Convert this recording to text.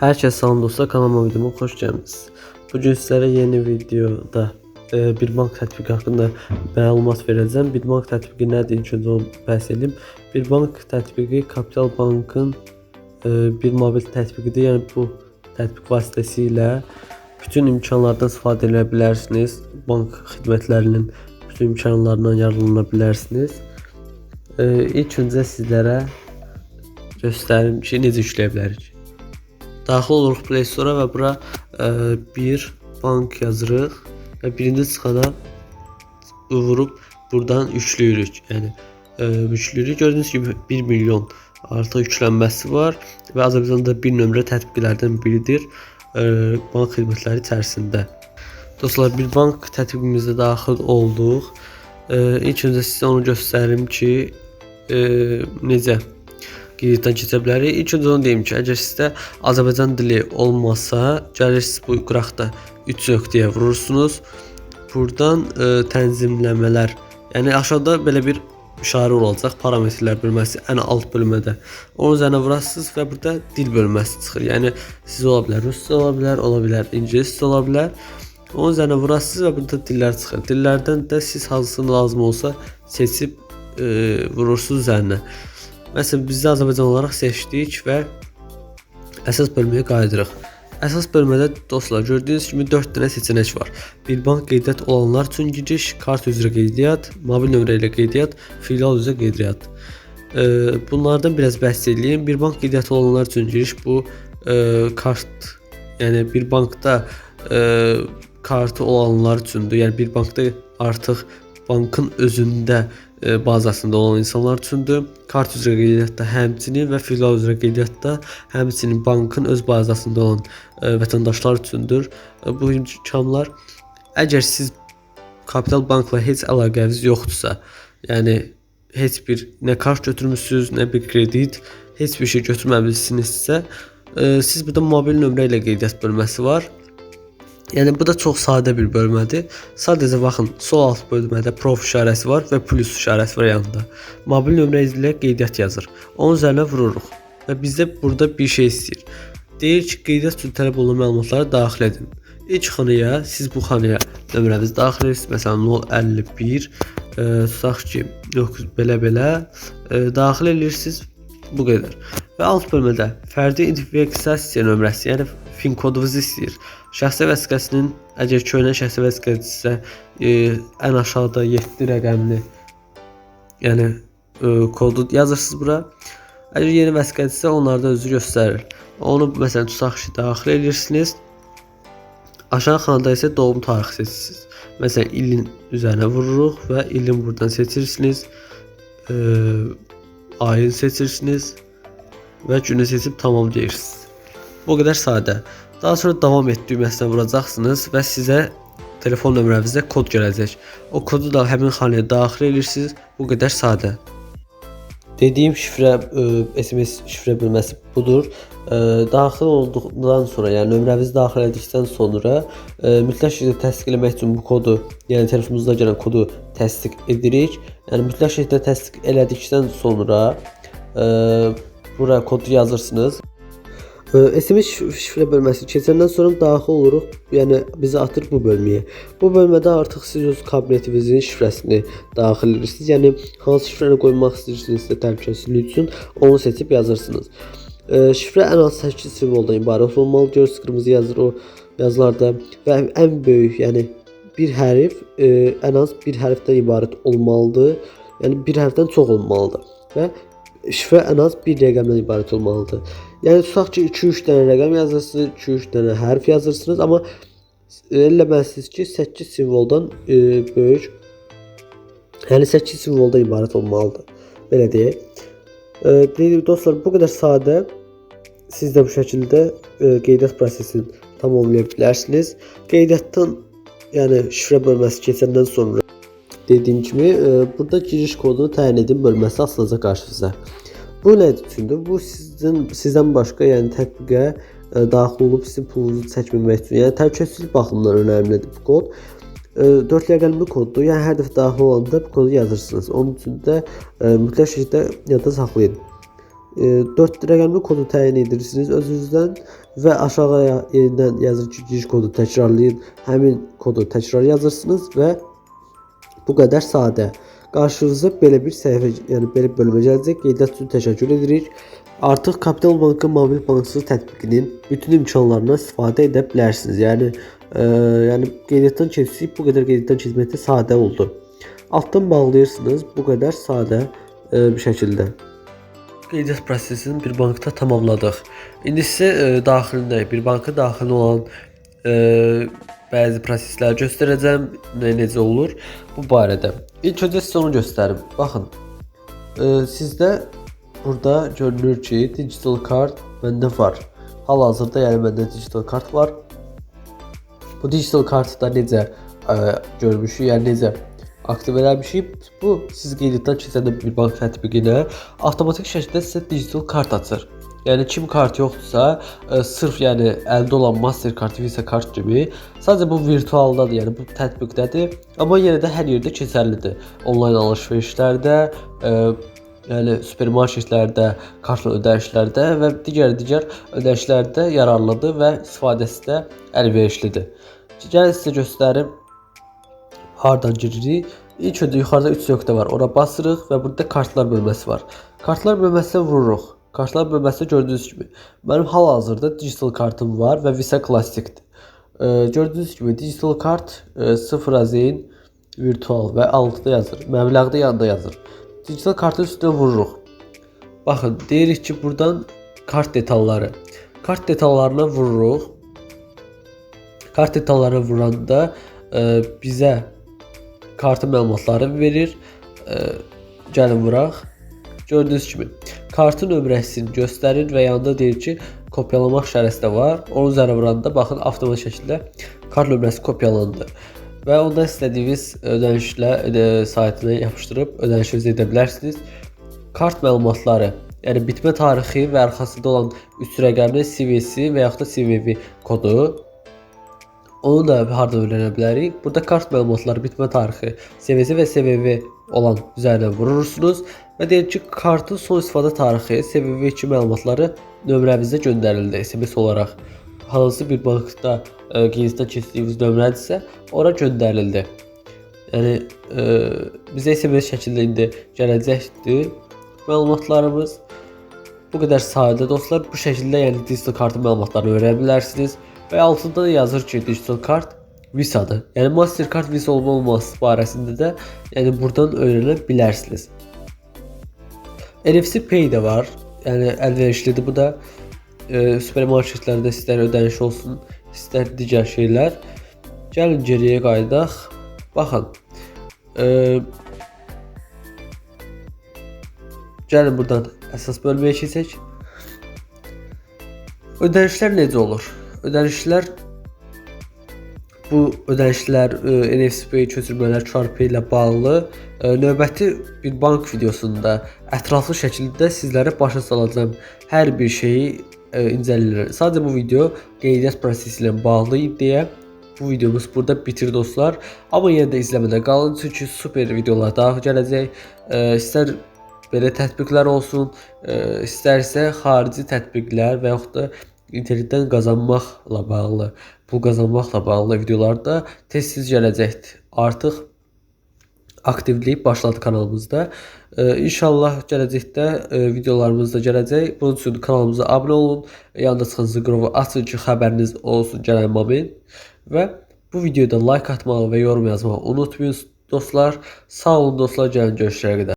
Herkese salam dostlar kanalıma videoma hoş geldiniz. Bugün sizlere yeni videoda e, bir bank tətbiqi haqqında məlumat verəcəm. Bir bank tətbiqi nədir? İlk öncə onu bəhs edeyim. Bir bank tətbiqi Kapital Bankın e, bir mobil tətbiqidir. Yəni bu tətbiq vasitəsilə bütün imkanlardan istifadə edə bilərsiniz. Bank xidmətlərinin bütün imkanlarından yararlana bilərsiniz. E, ilk öncə sizlərə göstərim ki, necə işləyə bilərik. Daxil oluruq Play Store-a və bura e, bir bank yazırıq və birinci sırada vurub buradan yükləyirik. Yəni e, yükləyirik. Gördüyünüz kimi 1 milyon artıq yüklənməsi var və Azərbaycanda bir nömrə tətbiqlərdən biridir e, bank xidmətləri içərisində. Dostlar, bir bank tətbiqimizə daxil olduq. E, ilk öncə sizə onu göstərim ki, e, necə qeyddən keçə bilərik. İlk öncə onu deyim ki, əgər sizdə Azərbaycan dili olmasa, gəlirsiniz bu qıraqda 3 nöqtəyə vurursunuz. Buradan e, tənzimləmələr, yəni aşağıda belə bir işarə olacaq, parametrlər bölməsi ən alt bölmədə. Onun üzərinə vurasınız və burada dil bölməsi çıxır. Yəni siz ola bilər rusca ola bilər, ola bilər ingiliscə ola bilər. Onun üzərinə vurasınız və burada dillər çıxır. Dillərdən də siz hansını lazım olsa seçib e, vurursunuz üzərinə. Məsələn, biz də Azərbaycan olaraq seçdik və əsas bölməyə qayıdırıq. Əsas bölmədə dostlar gördüyünüz kimi 4 dənə seçenek var. Bir bank qeydiyyat olanlar üçün giriş, kart üzrə qeydiyyat, mobil nömrə ilə qeydiyyat, filial üzrə qeydiyyat. E, bunlardan biraz bəhs edeyim. Bir bank qeydiyyatı olanlar üçün giriş bu e, kart, yəni bir bankda e, kartı olanlar üçündür. Yəni bir bankda artıq bankın özündə bazasında olan insanlar üçündür. Kart üzrə qeydiyyatda həmçinin və filial üzrə qeydiyyatda həmçinin bankın öz bazasında olan e, vətəndaşlar üçündür. E, bu imkanlar əgər siz Kapital Bankla heç əlaqəniz yoxdursa, yəni heç bir nə kart götürmüsünüz, nə bir kredit, heç bir şey götürməmisinizsə, e, siz burada mobil nömrə ilə qeydiyyat bölməsi var. Yəni bu da çox sadə bir bölmədir. Sadəcə baxın, sol alt bölmədə prof işarəsi var və plus işarəsi var yanında. Mobil nömrə ilə qeydiyyat yazır. Onun üzərinə vururuq və bizdə burada bir şey istəyir. Deyir ki, qeydiyyat üçün tələb olunan məlumatları daxil edin. İlk xanaya siz bu xanaya nömrənizi daxil edirsiniz. Məsələn 051 e, tutaq ki, yox belə-belə e, daxil edirsiniz. Bu qədər. Və alt bölmədə fərdi identifikasiya nömrəsi, yəni FIN kodunuzu istəyir. Şəxsi vəsiqəsinin əgər köhnə şəxsi vəsiqədirsə, e, ən aşağıda 7 rəqəmli yəni e, kodu yazırsınız bura. Əgər yeni vəsiqədirsə, onlarda özü göstərir. Onu məsələn tutaq ki, daxil edirsiniz. Aşağı xanada isə doğum tarixi seçirsiniz. Məsələn, ilin üzərinə vururuq və ilin buradan seçirsiniz. E, ayın seçirsiniz və günü seçib tamam deyirsiniz. Bu qədər sadə. Daha sonra davam et düyməsinə vuracaqsınız və sizə telefon nömrənizdə kod gələcək. O kodu da həmin xanaya daxil edirsiniz. Bu qədər sadə. Dediyim şifrə ə, SMS şifrə bölməsi budur. Ə, daxil olduqdan sonra, yəni nömrənizi daxil etdikdən sonra ə, mütləq şəkildə təsdiq etmək üçün bu kodu, yəni telefonunuzda gələn kodu təsdiq edirik. Yəni mütləq şəkildə təsdiq elədikdən sonra ə, bura kodu yazırsınız. SMS şifrə bölməsi keçəndən sonra daxil oluruq. Yəni bizi atır bu bölməyə. Bu bölmədə artıq siz öz kabinetinizin şifrəsini daxil edirsiniz. Yəni hansı şifrəni qoymaq istəyirsinizsə təhlükəsizlik üçün onu seçib yazırsınız. Ə, şifrə ən az 8 simvoldan ibarət olmalı. Görürsüz qırmızı yazır o yazılarda və ən böyük, yəni bir hərf ə, ən az bir hərfdən ibarət olmalıdır. Yəni bir hərfdən çox olmalıdır və şifrə ən az bir rəqəmdən ibarət olmalıdır. Yəni tutaq ki, 2-3 dənə rəqəm yazırsınız, 2-3 dənə hərf yazırsınız, amma eləməlisiniz ki, 8 simvoldan e, böyük yəni 8 simvoldan ibarət olmalıdır. Belə deyək. E, dedim dostlar, bu qədər sadə siz də bu şəkildə e, qeydiyyat prosesini tamamlaya bilərsiniz. Qeydiyyatdan yəni şifrə bölməsi keçəndən sonra dediyim kimi e, burada giriş kodunu təyin edin bölməsi asılacaq qarşınıza. Bu nə üçündür? Bu sizin sizdən başqa, yəni tətbiqə ə, daxil olub sizin pulunuzu çəkməmək üçün, yəni təhlükəsizlik baxımından önəmlidir bu kod. 4 rəqəmli koddur. Yəni hər dəfə daxil olanda bu kodu yazırsınız. Onun üçün də ə, mütləq şəkildə yadda saxlayın. 4 rəqəmli kodu təyin edirsiniz özünüzdən və aşağıya yenidən yazır ki, giriş kodu təkrarlayın. Həmin kodu təkrar yazırsınız və bu qədər sadə. Qarşınıza belə bir səhifə, yəni belə bölmə gələcək. Qeydiyyat üçün təşəkkür edirik. Artıq Kapital Bankın mobil bankçılıq tətbiqinin bütün imkanlarından istifadə edə bilərsiniz. Yəni e, yəni qeydiyyatdan keçsək bu qədər qeydiyyatdan keçməkdə sadə oldu. Altdan bağlayırsınız bu qədər sadə e, bir şəkildə. Qeydiyyat prosesini bir bankda tamamladıq. İndi sizə e, daxilində bir banka daxil olan e, bəzi prosesləri göstərəcəm, nə necə olur bu barədə. İlk öncə sizə onu göstərim. Baxın. E, sizdə burada görünür ki, digital kart məndə var. Hal-hazırda yəni məndə digital kart var. Bu digital kartda necə ə, görmüşük, yəni necə aktiv eləmişik. Bu siz qeydiyyatdan keçəndə bir bank tətbiqinə avtomatik şəkildə sizə digital kart açır. Yəni kim kart yoxdursa, ə, sırf yəni əldə olan Mastercard, Visa kart kimi sadəcə bu virtualdadır, yəni bu tətbiqdədir, amma yenə də hər yerdə keçərlidir. Onlayn alış-verişlərdə, ə, yəni supermarketlərdə, kartla ödənişlərdə və digər-digər ödənişlərdə yararlıdır və istifadəsi də əlverişlidir. Gəlin sizə göstərim hardan giririk. İlk öncə yuxarıda 3 nöqtə var. Ora basırıq və burada kartlar bölməsi var. Kartlar bölməsinə vururuq. Kartlar bölməsində gördüyünüz kimi mənim hal-hazırda digital kartım var və Visa Classic-dir. E, gördüyünüz kimi digital kart e, 0 azeyin virtual və altıda yazır. Məbləğdə yanında yazır. Digital kartın üstünə vururuq. Baxın, deyirik ki, buradan kart detalları. Kart detallarına vururuq. Kart detallarına vuranda e, bizə kartın məlumatları verir. E, gəlin vuraq. Gördüyünüz kimi kartın nömrəsini göstərir və yanında deyir ki, kopyalamaq işarəsi də var. Onun üzərinə vuranda baxın avtomatik şəkildə kart nömrəsi kopyalandı. Və ondan istədiyiniz ödənişlə ödə saytına yapışdırıb ödənişinizi edə bilərsiniz. Kart məlumatları, yəni bitmə tarixi və arxasında olan 3 rəqəmli CVC və yaxud da CVV kodu Onu da hardan öyrənə bilərik? Burada kart məlumatları, bitmə tarixi, CVC və CVV olan üzərinə vurursunuz və deyir ki, kartın son istifadə tarixi, CVV kimi məlumatları nömrənizə göndərildi SMS olaraq. Hansı bir bankda e, qeydiyyatdan keçdiyiniz nömrədirsə, ora göndərildi. Yəni e, bizə SMS şəklində indi gələcəkdir məlumatlarımız. Bu qədər sadə dostlar. Bu şəkildə yəni digital kartın məlumatlarını öyrənə bilərsiniz. Və altında da yazır ki, digital kart Visa-dır. Yəni Mastercard Visa olma olması barəsində də yəni buradan öyrənə bilərsiniz. NFC Pay də var. Yəni əlverişlidir bu da. E, supermarketlərdə istər ödəniş olsun, istər digər şeylər. Gəlin geriyə qayıdaq. Baxın. E, gəlin buradan əsas bölməyə keçək. Ödənişlər necə olur? Ödənişlər bu ödənişlər, e, NFC Pay köçürmələr, Charpay ilə bağlı e, növbəti bir bank videosunda ətraflı şəkildə sizlərə başa salacağım hər bir şeyi e, incələyirəm. Sadəcə bu video qeydiyyat prosesi ilə bağlı idi deyə bu videomuz burada bitir dostlar. Amma yenə də izləmədə qalın çünki super videolar daha gələcək. E, istər belə tətbiqlər olsun, e, istərsə xarici tətbiqlər və yaxud da internetdən qazanmaqla bağlı, pul qazanmaqla bağlı videolarda tez-tez gələcəkdir. Artıq aktivlik başladı kanalımızda. Ee, inşallah gələcəkdə e, videolarımız da gələcək. Bunun üçün kanalımıza abunə olun. Yanında çıxan zıqrovu açın ki, xəbəriniz olsun gələn moment. Və bu videoda like atmağı və yorum yazmağı unutmayın dostlar. Sağ olun dostlar, gəlin görüşlərə qədər.